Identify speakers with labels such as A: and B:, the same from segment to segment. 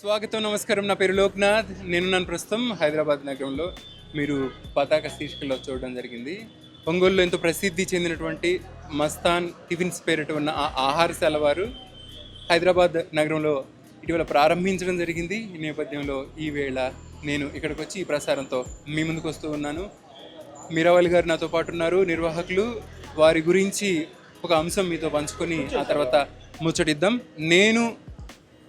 A: స్వాగతం నమస్కారం. నా పేరు లోక్నాథ్. నేను నన్ను ప్రస్తుతం హైదరాబాద్ నగరంలో. మీరు పతాక శీర్షికలో చూడడం జరిగింది. ఒంగోలులో ఎంతో ప్రసిద్ధి చెందినటువంటి మస్తాన్ టిఫిన్స్ పేరిట ఉన్న ఆ ఆహారశాల వారు హైదరాబాద్ నగరంలో ఇటీవల ప్రారంభించడం జరిగింది. ఈ నేపథ్యంలో ఈవేళ నేను ఇక్కడికి వచ్చి ఈ ప్రసారంతో మీ ముందుకు వస్తూ ఉన్నాను. మీరావళి గారు నాతో పాటు ఉన్నారు. నిర్వాహకులు వారి గురించి ఒక అంశం మీతో పంచుకొని ఆ తర్వాత ముచ్చటిద్దాం. నేను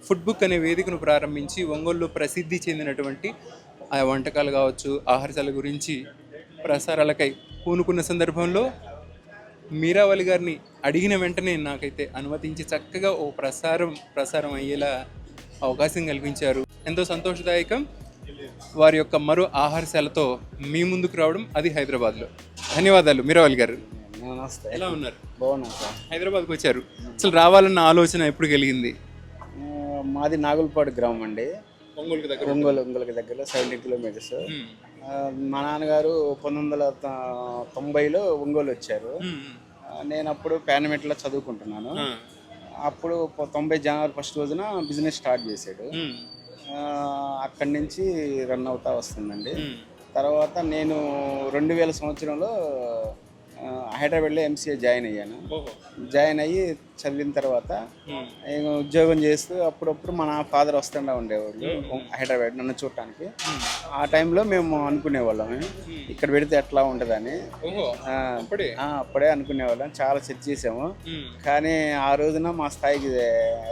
A: ఫుడ్ బుక్ అనే వేదికను ప్రారంభించి ఒంగోలులో ప్రసిద్ధి చెందినటువంటి ఆ వంటకాలు కావచ్చు ఆహారశాల గురించి ప్రసారాలకై పూనుకున్న సందర్భంలో మీరావళి గారిని అడిగిన వెంటనే నాకైతే అనుమతించి చక్కగా ఓ ప్రసారం ప్రసారం అయ్యేలా అవకాశం కల్పించారు. ఎంతో సంతోషదాయకం. వారి యొక్క మరో ఆహారశాలతో మీ ముందుకు రావడం అది హైదరాబాద్లో. ధన్యవాదాలు మీరావళి గారు.
B: నమస్తే.
A: ఎలా ఉన్నారు?
B: బాగున్నాను సార్.
A: హైదరాబాద్కి వచ్చారు. అసలు రావాలన్న ఆలోచన ఎప్పుడు కలిగింది?
B: మాది నాగులపాడు గ్రామం అండి.
A: ఒంగోలుకి దగ్గర
B: ఒంగోలు ఒంగోలుకి దగ్గర సెవెంటీ కిలోమీటర్స్ మా నాన్నగారు పంతొమ్మిది వందల తొంభైలో ఒంగోలు వచ్చారు. నేను అప్పుడు పానమెట్లో చదువుకుంటున్నాను. అప్పుడు తొంభై జనవరి ఫస్ట్ రోజున బిజినెస్ స్టార్ట్ చేశాడు. అక్కడి నుంచి రన్ అవుతా వస్తుందండి. తర్వాత నేను రెండు వేల సంవత్సరంలో హైదరాబాద్లో ఎంసీఏ జాయిన్ అయ్యాను. జాయిన్ అయ్యి చదివిన తర్వాత. నేను ఉద్యోగం చేస్తూ అప్పుడప్పుడు మన ఫాదర్ వస్తుండా ఉండేవాళ్ళు హైదరాబాద్ నన్ను చూడటానికి. ఆ టైంలో మేము అనుకునేవాళ్ళం. ఇక్కడ పెడితే ఎట్లా ఉంటుందని
A: అప్పుడే?
B: అనుకునేవాళ్ళం. చాలా సెర్చ్ చేసాము. కానీ ఆ రోజున మా స్థాయికి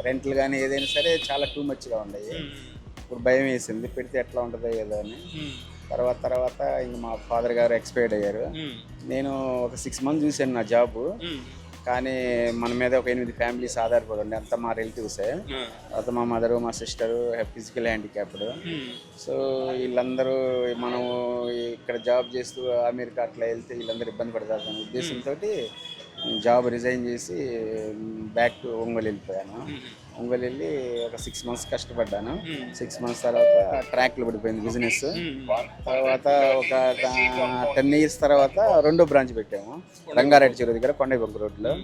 B: రెంట్లు కానీ ఏదైనా సరే చాలా టూ మచ్గా ఉండేవి. ఇప్పుడు భయం వేసింది. పెడితే ఎట్లా ఉంటుందో ఏదో అని. తర్వాత తర్వాత ఇంక మా ఫాదర్ గారు ఎక్స్పైర్డ్ అయ్యారు. నేను ఒక సిక్స్ మంత్స్ చూశాను నా జాబు. కానీ మన మీద ఒక ఎనిమిది ఫ్యామిలీస్ ఆధారపడి ఉండే అంతా మా రిలేటివ్సే. తర్వాత మా మదరు మా సిస్టరు ఫిజికల్ హ్యాండిక్యాప్డ్. సో వీళ్ళందరూ మనం ఇక్కడ జాబ్ చేస్తూ అమెరికా అట్లా వెళ్తే వీళ్ళందరూ ఇబ్బంది పడతారు అనే ఉద్దేశంతో జాబ్ రిజైన్ చేసి బ్యాక్ టు ఒంగోలు వెళ్ళిపోయాను. ఒంగోలు వెళ్ళి ఒక సిక్స్ మంత్స్ కష్టపడ్డాను. సిక్స్ మంత్స్ తర్వాత ట్రాక్లో పడిపోయింది బిజినెస్ తర్వాత ఒక టెన్ ఇయర్స్ తర్వాత రెండో బ్రాంచ్ పెట్టాము. రంగారెడ్డి చెరువు దగ్గర కొండబంకు రోడ్లో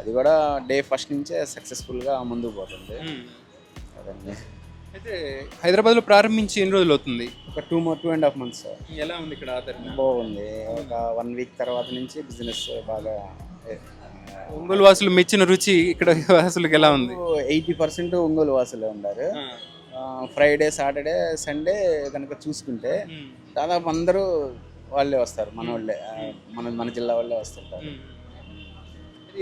B: అది కూడా డే ఫస్ట్ నుంచే సక్సెస్ఫుల్గా ముందుకు పోతుంది. అదండి.
A: అయితే హైదరాబాద్లో ప్రారంభించి ఎన్ని రోజులు అవుతుంది?
B: ఒక టూ మో టూ అండ్ హాఫ్ మంత్స్
A: ఎలా ఉంది ఇక్కడ
B: బాగుంది. ఒక వన్ వీక్ తర్వాత నుంచి బిజినెస్ బాగా
A: ఒంగోలు వాసులు మెచ్చిన రుచి ఇక్కడ వాసులకు ఎలా ఉంది?
B: ఎయిటీ పర్సెంట్ ఒంగోలు వాసులే ఉన్నారు. ఫ్రైడే సాటర్డే సండే కనుక చూసుకుంటే. దాదాపు అందరూ వాళ్ళే వస్తారు మన వాళ్ళే. మన మన జిల్లా వాళ్ళే వస్తుంటారు.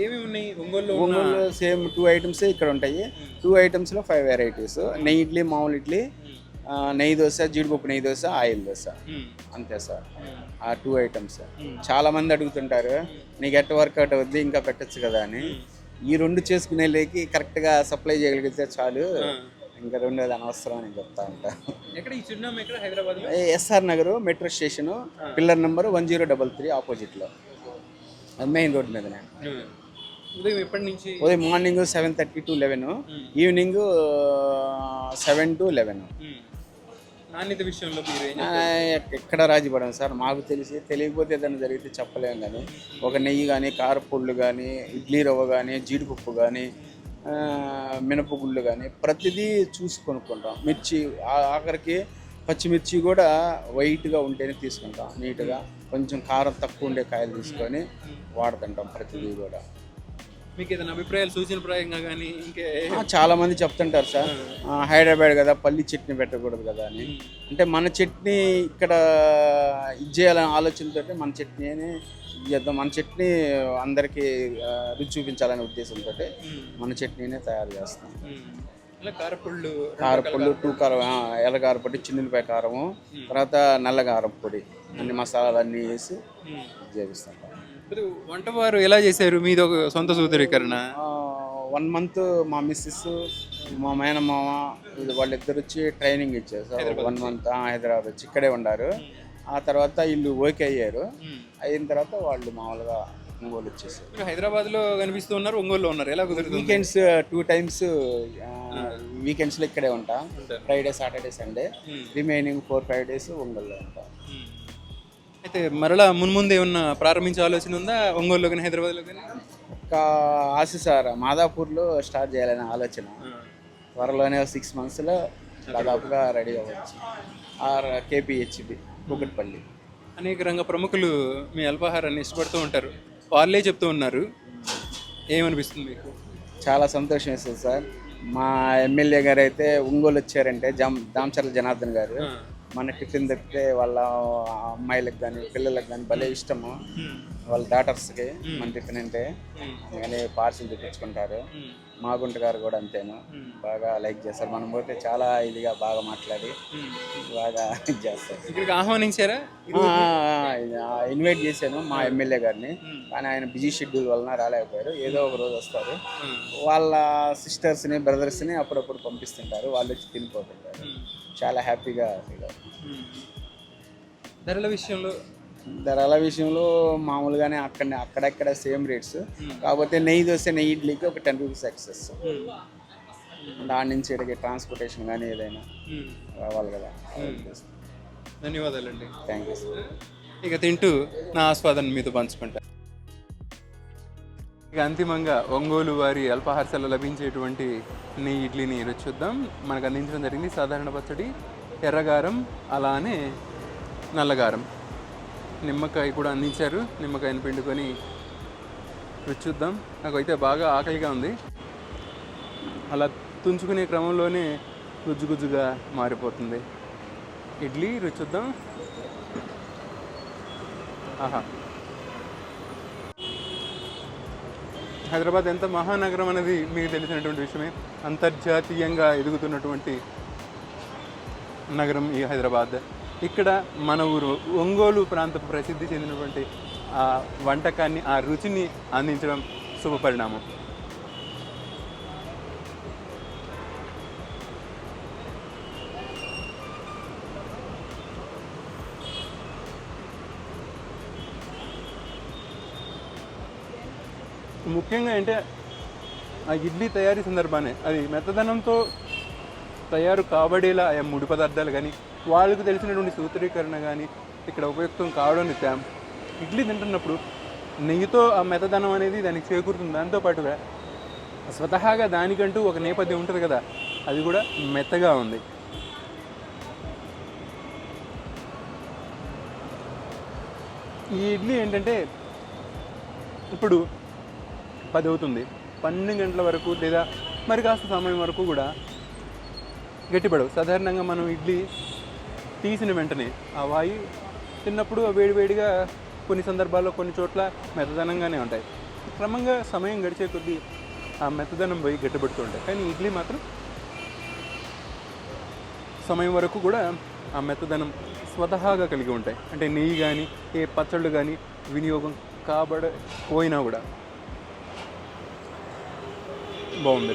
A: ఏమేమి ఉన్నాయి ఉన్న
B: ఒంగోలు సేమ్ టూ ఐటమ్స్ ఇక్కడ ఉంటాయి. టూ ఐటమ్స్లో ఫైవ్ వెరైటీస్ నెయ్యి ఇడ్లీ మామూలు ఇడ్లీ నెయ్యి దోశ జీడిపప్పు నెయ్యి దోశ ఆయిల్ దోశ. అంతే సార్. ఆ టూ ఐటమ్స్. చాలా మంది అడుగుతుంటారు. నీకు ఎట్ట వర్కౌట్ అవుద్ది ఇంకా పెట్టచ్చు కదా అని. ఈ రెండు చేసుకునే లేకి కరెక్ట్గా సప్లై చేయగలిగితే చాలు. ఇంకా రెండోది అనవసరం అని చెప్తా ఉంటా. S R Nagar metro station pillar number one zero double three ఆపోజిట్లో. మెయిన్ రోడ్ మీదనే.
A: ఉదయం ఎప్పటి నుంచి?
B: ఉదయం morning seven thirty to eleven evening seven to eleven.
A: నాణ్యత విషయంలో
B: ఎక్కడ రాజీ పడం సార్. మాకు తెలిసి తెలియకపోతే ఏదైనా జరిగితే చెప్పలేము కానీ ఒక నెయ్యి కానీ కారపొళ్ళు కానీ ఇడ్లీ రవ్వ కానీ జీడిపప్పు కానీ మినపగుళ్ళు కానీ ప్రతిదీ చూసి కొనుక్కుంటాం. మిర్చి ఆఖరికి పచ్చిమిర్చి కూడా వైట్గా ఉంటేనే తీసుకుంటాం నీట్గా. కొంచెం కారం తక్కువ ఉండే కాయలు తీసుకొని వాడుతుంటాం ప్రతిదీ కూడా.
A: మీకు ఏదైనా అభిప్రాయాలు సూచనప్రాయంగా కానీ ఇంకే
B: చాలా మంది చెప్తుంటారు సార్. హైదరాబాద్ కదా పల్లి చట్నీ పెట్టకూడదు కదా అని. అంటే మన చట్నీ ఇక్కడ ఇది చేయాలనే ఆలోచనతో మన చట్నీని చేద్దాం మన చట్నీ అందరికీ రుచి చూపించాలనే ఉద్దేశంతో మన చట్నీనే తయారు చేస్తాం.
A: కారపళ్ళు
B: కారపొడి టూ కారం ఎర్ర కారపొడి చిన్నులపాయ కారము తర్వాత నల్ల కారం పొడి అన్ని మసాలాలు అన్నీ వేసి. చేపిస్తాం
A: వంటవారు ఎలా చేశారు? మీది ఒక సొంత సూత్రీకరణ.
B: వన్ మంత్ మా మిస్సెస్ మా మేనమామ వీళ్ళు వాళ్ళిద్దరు వచ్చి ట్రైనింగ్ ఇచ్చారు. సార్ వన్ మంత్ హైదరాబాద్ వచ్చి ఇక్కడే ఉన్నారు ఆ తర్వాత వీళ్ళు ఓకే అయ్యారు. అయిన తర్వాత వాళ్ళు మామూలుగా ఒంగోలు వచ్చేసారు.
A: హైదరాబాద్లో కనిపిస్తూ ఉన్నారు ఒంగోలులో ఉన్నారు. ఎలా కుదురుతుంది?
B: వీకెండ్స్ టూ టైమ్స్ వీకెండ్స్లో ఇక్కడే ఉంటా. Friday Saturday Sunday. Remaining four five days ఒంగోలులో ఉంటా.
A: అయితే మరలా మున్ముందు ఏమన్నా ప్రారంభించే ఆలోచన ఉందా? ఒంగోలులో కానీ హైదరాబాద్లో కానీ?
B: ఒక ఆశ సార్ మాదాపూర్లో స్టార్ట్ చేయాలనే ఆలోచన. త్వరలోనే సిక్స్ మంత్స్లో దాదాపుగా రెడీ అవ్వచ్చు. ఆర్ కేపీహెచ్బి కూకట్పల్లి
A: అనేక రంగ ప్రముఖులు మీ అల్పాహారాన్ని ఇష్టపడుతూ ఉంటారు. వాళ్ళే చెప్తూ ఉన్నారు. ఏమనిపిస్తుంది మీకు?
B: చాలా సంతోషం వేస్తుంది సార్. మా ఎమ్మెల్యే గారు అయితే ఒంగోలు వచ్చారంటే జామ్ దామచర్ల జనార్దన్ గారు. మన టిఫిన్ తప్పితే వాళ్ళ అమ్మాయిలకు కానీ పిల్లలకు కానీ భలే ఇష్టము. వాళ్ళ డాటర్స్కి మన టిఫిన్ అంటే. అందుకని పార్సిల్ తెప్పించుకుంటారు. మాగుంట గారు కూడా అంతేను. బాగా లైక్ చేస్తారు. మనం పోతే చాలా ఇదిగా బాగా మాట్లాడి బాగా చేస్తారు.
A: ఇక్కడికి ఆహ్వానించారా?
B: ఇన్వైట్ చేశాను మా ఎమ్మెల్యే గారిని. కానీ ఆయన బిజీ షెడ్యూల్ వలన రాలేకపోయారు. ఏదో ఒక రోజు వస్తారు. వాళ్ళ సిస్టర్స్ని బ్రదర్స్ని అప్పుడప్పుడు పంపిస్తుంటారు. వాళ్ళు వచ్చి తినిపోతుంటారు. చాలా హ్యాపీగా ఫీల్ అవుతారు
A: ధరల విషయంలో?
B: ధరల విషయంలో మామూలుగానే అక్కడ అక్కడక్కడ సేమ్ రేట్స్. కాకపోతే నెయ్యి దోశ నెయ్యి ఇడ్లీకి ఒక టెన్ రూపీస్ ఎక్సెస్. దాని నుంచి ఇక్కడికి ట్రాన్స్పోర్టేషన్ కానీ ఏదైనా రావాలి కదా.
A: ధన్యవాదాలండి.
B: థ్యాంక్ యూ సార్
A: ఇక తింటూ నా ఆస్వాదన మీతో పంచుకుంటా. ఇక అంతిమంగా ఒంగోలు వారి అల్పాహారశాలలో లభించేటువంటి నెయ్యి ఇడ్లీని రుచిద్దాం మనకు అందించడం జరిగింది సాధారణ పచ్చడి ఎర్రగారం అలానే నల్లగారం. నిమ్మకాయ కూడా అందించారు. నిమ్మకాయని పిండుకొని రుచిద్దాం నాకైతే బాగా ఆకలిగా ఉంది. అలా తుంచుకునే క్రమంలోనే గుజ్జు గుజ్జుగా మారిపోతుంది. ఇడ్లీ రుచిద్దాం ఆహా. హైదరాబాద్ ఎంత మహానగరం అనేది మీకు తెలిసినటువంటి విషయమే. అంతర్జాతీయంగా ఎదుగుతున్నటువంటి నగరం ఈ హైదరాబాద్. ఇక్కడ మన ఊరు ఒంగోలు ప్రాంతం ప్రసిద్ధి చెందినటువంటి ఆ వంటకాన్ని ఆ రుచిని అందించడం శుభపరిణామం. ముఖ్యంగా అంటే ఆ ఇడ్లీ తయారీ సందర్భాన్ని అది మెత్తదనంతో తయారు కాబడేలా ఆ ముడి పదార్థాలు కానీ వాళ్ళకు తెలిసినటువంటి సూత్రీకరణ కానీ ఇక్కడ ఉపయుక్తం కావడం రీత్యా ఇడ్లీ తింటున్నప్పుడు నెయ్యితో ఆ మెత్తదనం అనేది దానికి చేకూరుతుంది. దాంతోపాటుగా స్వతహాగా దానికంటూ ఒక నేపథ్యం ఉంటుంది కదా అది కూడా మెత్తగా ఉంది. ఈ ఇడ్లీ ఏంటంటే ఇప్పుడు పది అవుతుంది పన్నెండు గంటల వరకు లేదా మరి కాస్త సమయం వరకు కూడా గట్టిపడవు సాధారణంగా మనం ఇడ్లీ తీసిన వెంటనే ఆ వాయి తిన్నప్పుడు వేడివేడిగా కొన్ని సందర్భాల్లో కొన్ని చోట్ల మెత్తదనంగానే ఉంటాయి. క్రమంగా సమయం గడిచే కొద్దీ ఆ మెత్తదనం పోయి గట్టిపడుతూ ఉంటాయి. కానీ ఇడ్లీ మాత్రం సమయం వరకు కూడా ఆ మెత్తదనం స్వతహాగా కలిగి ఉంటాయి. అంటే నెయ్యి కానీ ఏ పచ్చళ్ళు కానీ వినియోగం కాబడపోయినా కూడా. బాగుంది.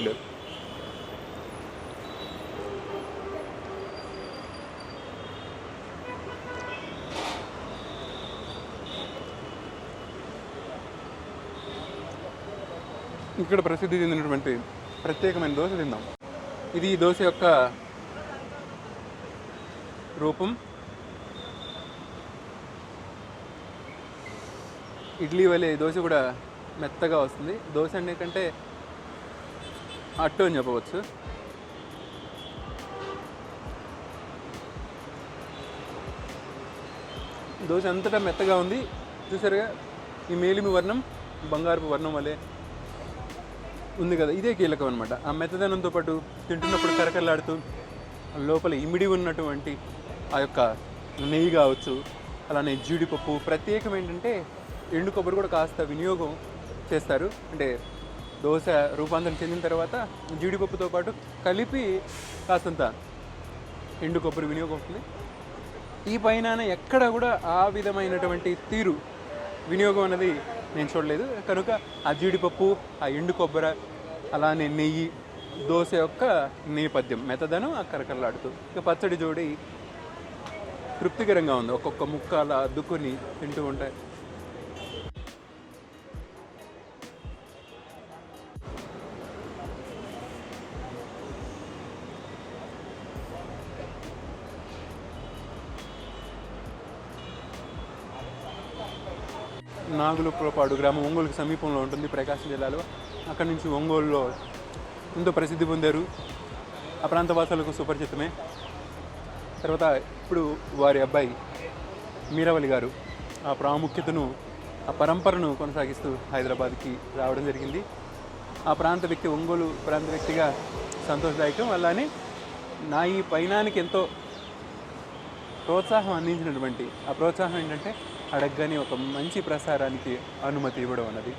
A: ఇక్కడ ప్రసిద్ధి చెందినటువంటి ప్రత్యేకమైన దోశ తిందాం. ఇది ఈ దోశ యొక్క రూపం. ఇడ్లీ వలె దోశ కూడా మెత్తగా వస్తుంది. దోశ అనే కంటే అట్టు అని చెప్పవచ్చు. దోశ అంతటా మెత్తగా ఉంది చూసారుగా? ఈ మేలిమి వర్ణం బంగారపు వర్ణం వలె ఉంది కదా? ఇదే కీలకం అనమాట ఆ మెత్తదనంతో పాటు తింటున్నప్పుడు కరకరలాడుతూ లోపల ఇమిడి ఉన్నటువంటి ఆ యొక్క నెయ్యి కావచ్చు అలానే జీడిపప్పు ప్రత్యేకం ఏంటంటే ఎండు కొబ్బరి కూడా కాస్త వినియోగం చేస్తారు. అంటే దోశ రూపాంతరం చెందిన తర్వాత జీడిపప్పుతో పాటు కలిపి కాస్తంత ఎండు కొబ్బరి వినియోగం అవుతుంది. ఈ పైన ఎక్కడ కూడా ఆ విధమైనటువంటి తీరు వినియోగం అనేది నేను చూడలేదు. కనుక ఆ జీడిపప్పు ఆ ఎండు కొబ్బరి అలానే నెయ్యి దోశ యొక్క నేపథ్యం మెతదనం ఆ కరకరలాడుతూ. ఇక పచ్చడి జోడి తృప్తికరంగా ఉంది. ఒక్కొక్క ముక్క అలా అద్దుకొని తింటూ ఉంటాయి నాగులపాడు గ్రామం ఒంగోలుకి సమీపంలో ఉంటుంది ప్రకాశం జిల్లాలో. అక్కడి నుంచి ఒంగోలులో ఎంతో ప్రసిద్ధి పొందారు. ఆ ప్రాంత వాసులకు సుపరిచితమే. తర్వాత ఇప్పుడు వారి అబ్బాయి మీరవలి గారు ఆ ప్రాముఖ్యతను ఆ పరంపరను కొనసాగిస్తూ హైదరాబాద్కి రావడం జరిగింది. ఆ ప్రాంత వ్యక్తి ఒంగోలు ప్రాంత వ్యక్తిగా సంతోషదాయకం. అలానే నా ఈ పయనానికి ఎంతో ప్రోత్సాహం అందించినటువంటి ఆ ప్రోత్సాహం ఏంటంటే అడగగానే ఒక మంచి ప్రసారానికి అనుమతి ఇవ్వడం అన్నది.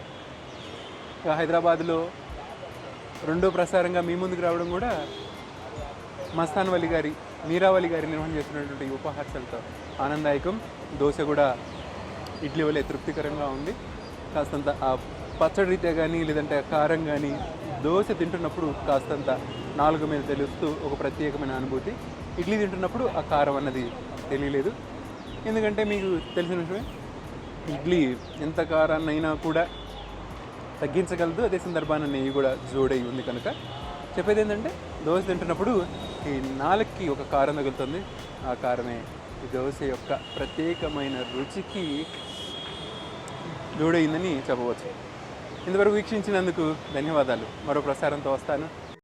A: హైదరాబాద్లో రెండో ప్రసారంగా మీ ముందుకు రావడం కూడా మస్తాన్ వలి గారి మీరావళి గారి నిర్వహణ చేస్తున్నటువంటి ఈ ఉపహాసాలతో దోశ కూడా ఇడ్లీ వలె తృప్తికరంగా ఉంది. కాస్తంత ఆ పచ్చడి రీత్యా కానీ లేదంటే ఆ కారం కానీ దోశ తింటున్నప్పుడు కాస్తంత నాలుగు మీద తెలుస్తూ ఒక ప్రత్యేకమైన అనుభూతి. ఇడ్లీ తింటున్నప్పుడు ఆ కారం అన్నది తెలియలేదు. ఎందుకంటే మీకు తెలిసిన విషయమే ఇడ్లీ ఎంత కారాన్నైనా కూడా తగ్గించగలదు. అదే సందర్భాన నెయ్యి కూడా జోడై ఉంది కనుక. చెప్పేది ఏంటంటే దోశ తింటున్నప్పుడు ఈ నాలుగుకి ఒక కారం తగులుతుంది. ఆ కారమే ఈ దోశ యొక్క ప్రత్యేకమైన రుచికి జోడైందని చెప్పవచ్చు. ఇంతవరకు వీక్షించినందుకు ధన్యవాదాలు. మరో ప్రసారంతో వస్తాను.